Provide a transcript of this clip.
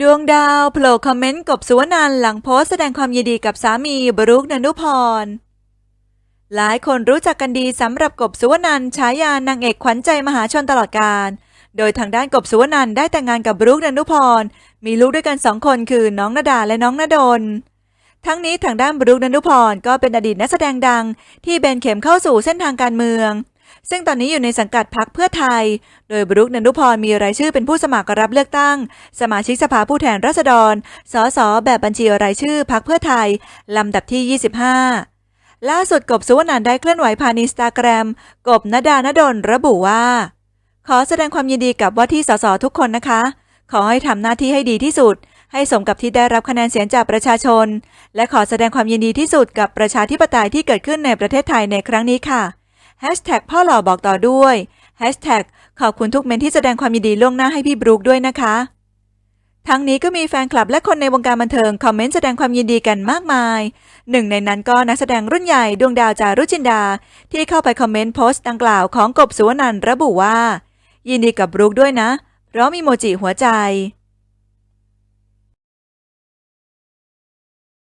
ดวงดาวโผล่คอมเมนต์กบสุวนันหลังโพสแสดงความยินดีกับสามีบรุกนนุพร หลายคนรู้จักกันดีสำหรับกบสุวนันฉายานางเอกขวัญใจมหาชนตลอดกาล โดยทางด้านกบสุวนันได้แต่งงานกับบรุกนนุพร มีลูกด้วยกันสองคนคือน้องนาดาและน้องนาดน ทั้งนี้ทางด้านบรุกนนุพรก็เป็นอดีตนักแสดงดัง ที่เบนเข็มเข้าสู่เส้นทางการเมือง ซึ่งตอนนี้อยู่ในสังกัดพักเพื่อไทย โดยบรุกนนุพรมีรายชื่อเป็นผู้สมัครรับเลือกตั้ง สมาชิกสภาผู้แทนราษฎร สส แบบบัญชีรายชื่อพักเพื่อไทย ลำดับที่ 25 ล่าสุดกบสุวรรณันได้เคลื่อนไหวผ่านอินสตาแกรม กบนดานดลระบุว่า ขอแสดงความยินดีกับว่าที่สสทุกคนนะคะ ขอให้ทำหน้าที่ให้ดีที่สุดให้สมกับที่ได้รับคะแนนเสียงจากประชาชน และขอแสดงความยินดีที่สุดกับประชาธิปไตยที่เกิดขึ้นในประเทศไทยในครั้งนี้ค่ะ พ่อหล่อบอกต่อด้วยแฮชแท็กขอบคุณทุกเมนที่แสดงความยินดีล่วงหน้าให้พี่บรูคด้วยนะคะ ทั้งนี้ก็มีแฟนคลับและคนในวงการบันเทิงคอมเมนต์แสดงความยินดีกันมากมาย หนึ่งในนั้นก็นักแสดงรุ่นใหญ่ดวงดาวจารุจินดา ที่เข้าไปคอมเมนต์โพสต์ดังกล่าวของกบสุวรรณระบุว่า ยินดีกับบรูคด้วยนะ เพราะมีโมจิหัวใจ